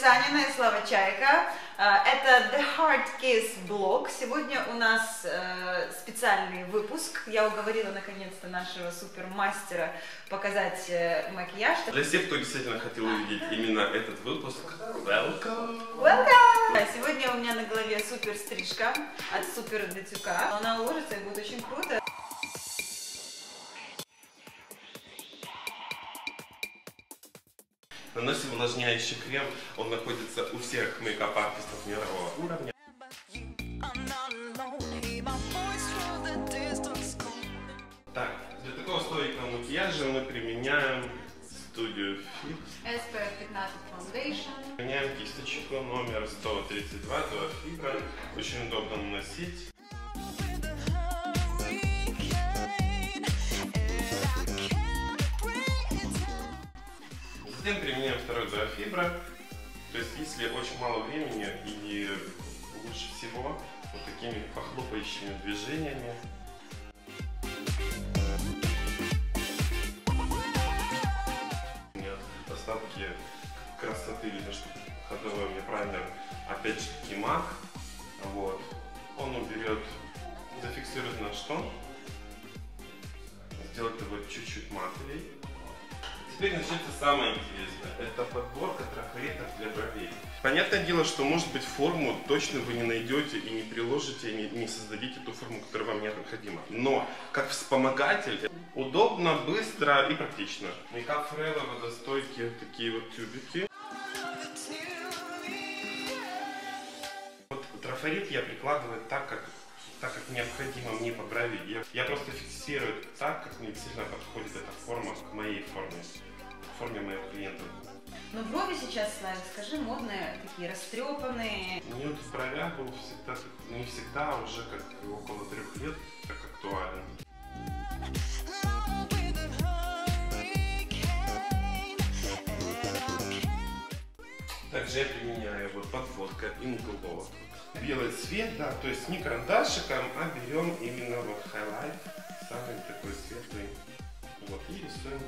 Санина и Слава Чайка. А, Это The Hard Kiss блог. Сегодня у нас э, специальный выпуск. Я уговорила наконец-то нашего супермастера показать э, макияж. Для всех, кто действительно хотел увидеть именно этот выпуск, welcome! Welcome! Сегодня у меня на голове супер стрижка от супер Датюка. Она уложится и будет очень круто. Увлажняющий крем. Он находится у всех мейкап-артистов мирового уровня. Так, для такого стойкого макияжа мы применяем студию Fix. SPF 15 Foundation. Применяем кисточку номер 132 до фибра. Очень удобно наносить. Затем применяем второй до фибра. То есть, если очень мало времени, и лучше всего вот такими похлопающими движениями остатки красоты видно, что ходовой меня праймер, опять же таки. Вот. Он уберет, зафиксирует наш тон, сделает его чуть-чуть матовей. Теперь начнется самое интересное. Это подборка трафаретов для бровей. Понятное дело, что может быть форму точно вы не найдете и не приложите, и не, не создадите ту форму, которая вам необходима. Но как вспомогатель удобно, быстро и практично. Мейкап Фрелла водостойкие такие вот тюбики. Вот трафарет я прикладываю так, как так как необходимо мне по брови. Я, я просто фиксирую так, как мне действительно подходит эта форма к моей форме, к форме моего клиента. Но брови сейчас, скажи, модные, такие растрепанные. Мне вот в бровях был всегда, не всегда, а уже как около трех лет, так актуален. Также я применяю вот подводка Inglot. Белый цвет, да, то есть не карандашиком, а берем именно вот хайлайт, самый такой светлый. Вот, и рисуем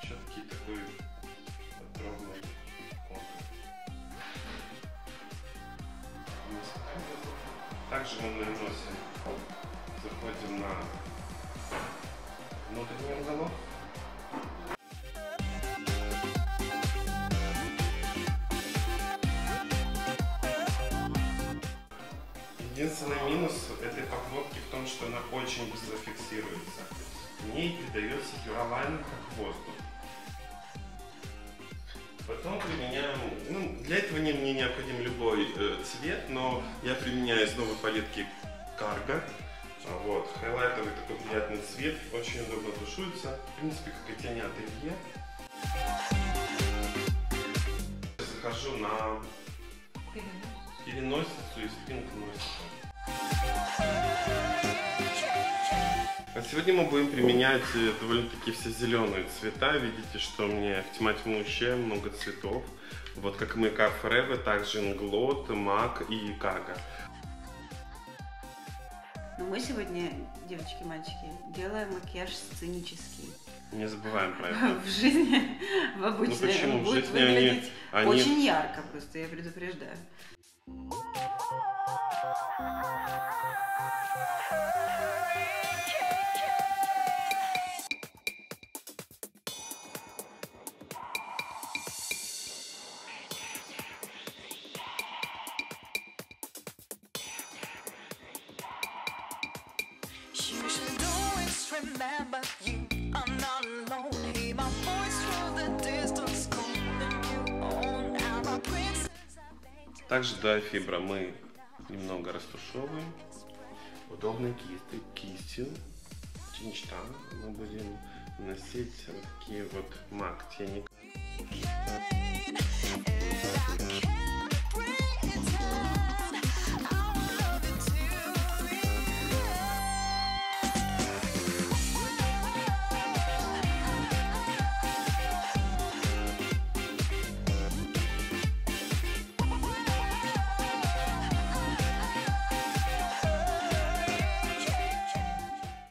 четкий такой подробный контур. Также мы наносим, заходим на внутренний уголок. Единственный минус этой подводки в том, что она очень быстро фиксируется. В ней придается дюралайн как воздух. Потом применяем, ну, для этого не, мне необходим любой э, цвет, но я применяю из новой палетки Cargo. А, Вот, хайлайтовый такой приятный цвет, очень удобно тушуется, в принципе, как и тени ателье. Захожу на переносицу и спинку носика. А сегодня мы будем применять э, довольно-таки все зеленые цвета. Видите, что у меня в тьма тьмущая, много цветов. Вот как Makeup Forever, также Inglot, MAC и Кага. Но мы сегодня, девочки и мальчики, делаем макияж сценический. Не забываем про это. В жизни, в обычной, Ну почему? он В будет жизни они- выглядеть они- очень ярко просто, я предупреждаю. Также до фибра мы немного растушевываем. Удобной кисти, кистью, чинчтан мы будем наносить такие вот мак тени.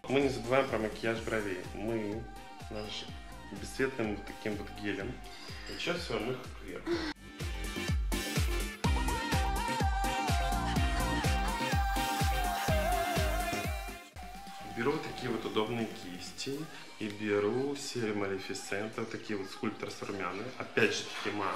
Мы не забываем про макияж бровей. Мы наш бесцветным вот таким вот гелем. Вычесываем их кверху. Беру вот такие вот удобные кисти и беру серию Малефисента, такие вот скульптор с румяны. Опять же таки маг.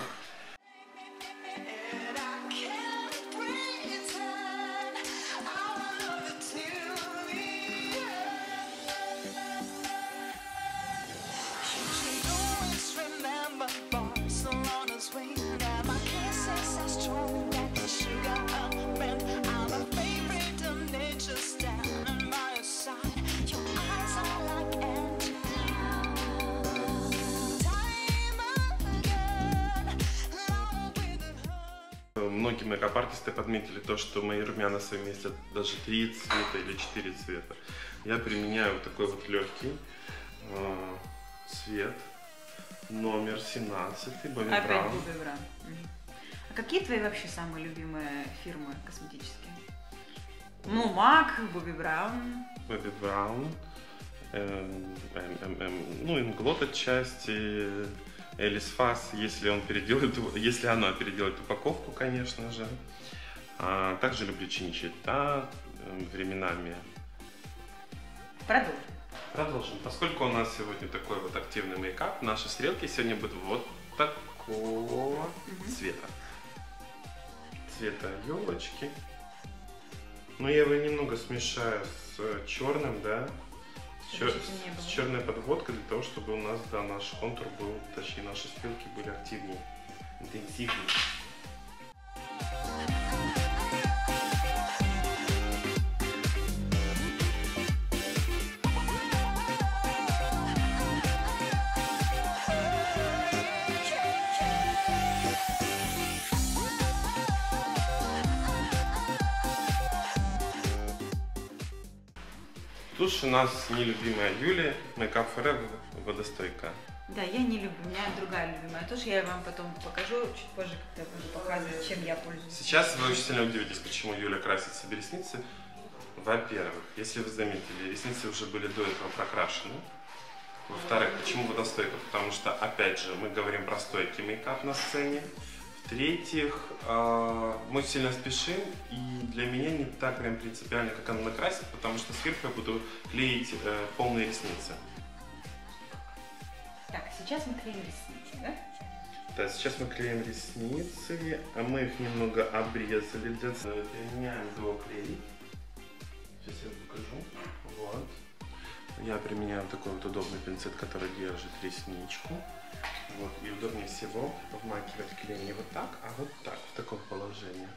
Многие мейкап-артисты подметили то, что мои румяна совместят даже три цвета или четыре цвета. Я применяю вот такой вот легкий э, цвет, номер 17, Бобби Опять. А какие твои вообще самые любимые фирмы косметические? Ну, Мак, Бобби Браун. Бобби Браун, эм, эм, эм, эм, ну, Инглот отчасти, Элис Фас, если он переделает, если она переделает упаковку, конечно же. А также люблю Чинчита эм, временами. Продолжим. Продолжим. Поскольку у нас сегодня такой вот активный мейкап, наши стрелки сегодня будут вот такого цвета. Цвета елочки. Но я его немного смешаю с черным, да, чер- черной подводкой для того, чтобы у нас, да, наш контур был, точнее, наши стрелки были активнее, интенсивнее. Тушь у нас нелюбимая Юли, Makeup Forever водостойкая. Да, я не люблю, у меня другая любимая тушь, я вам потом покажу, чуть позже, когда буду показывать, чем я пользуюсь. Сейчас вы очень сильно удивитесь, почему Юля красит себе ресницы. Во-первых, если вы заметили, ресницы уже были до этого прокрашены. Во-вторых, почему водостойка? Потому что, опять же, мы говорим про стойкий мейкап на сцене. В-третьих, э, мы сильно спешим, и для меня не так прям принципиально, как она накрасит, потому что сверху я буду клеить э, полные ресницы. Так, сейчас мы клеим ресницы, да? Да, сейчас мы клеим ресницы, а мы их немного обрезали для цвета. Применяем клей. Сейчас я покажу. Я применяю такой вот удобный пинцет, который держит ресничку. Вот. И удобнее всего вмакивать клей не вот так, а вот так, в таком положении.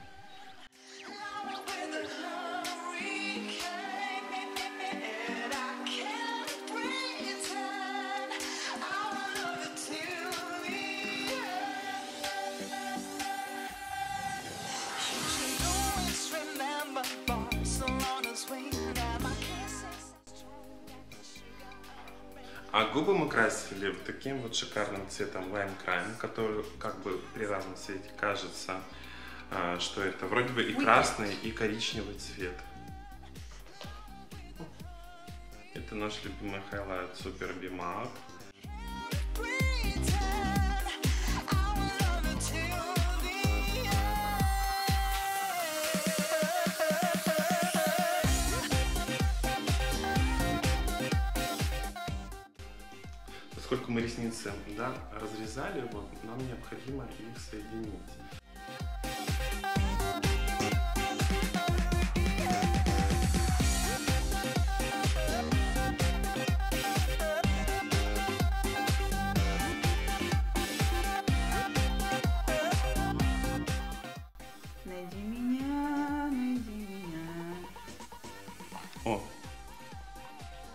А губы мы красили вот таким вот шикарным цветом Lime Crime, который как бы при разном цвете кажется, а, что это вроде бы и красный, и коричневый цвет. Это наш любимый хайлайт Супер Бимак. Поскольку мы ресницы да, разрезали, вот, нам необходимо их соединить. Найди меня, найди меня. О,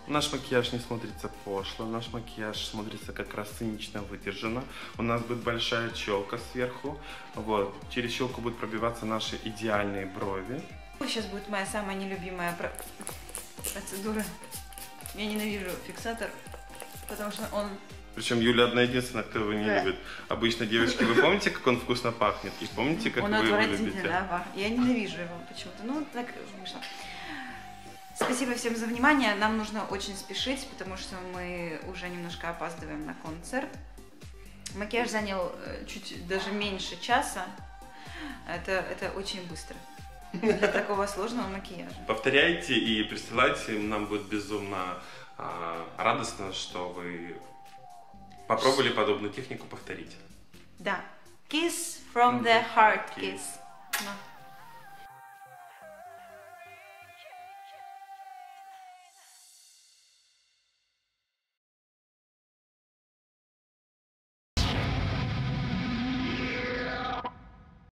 наш макияж не смотрится пошло, наш макияж смотрится как раз цинично выдержанно. У нас будет большая челка сверху, вот, через челку будут пробиваться наши идеальные брови. Сейчас будет моя самая нелюбимая про- процедура. Я ненавижу фиксатор, потому что он... Причем Юля одна единственная, кто его не Да. любит. Обычно, девочки, вы помните, как он вкусно пахнет? И помните, как он вы его любите? да, пах- Я ненавижу его почему-то. Ну, так вышло. Спасибо всем за внимание. Нам нужно очень спешить, потому что мы уже немножко опаздываем на концерт. Макияж занял э, чуть даже меньше часа. Это, это очень быстро для такого сложного макияжа. Повторяйте и присылайте, нам будет безумно а, радостно, что вы попробовали подобную технику повторить. Да. Kiss from the heart kiss. Ну.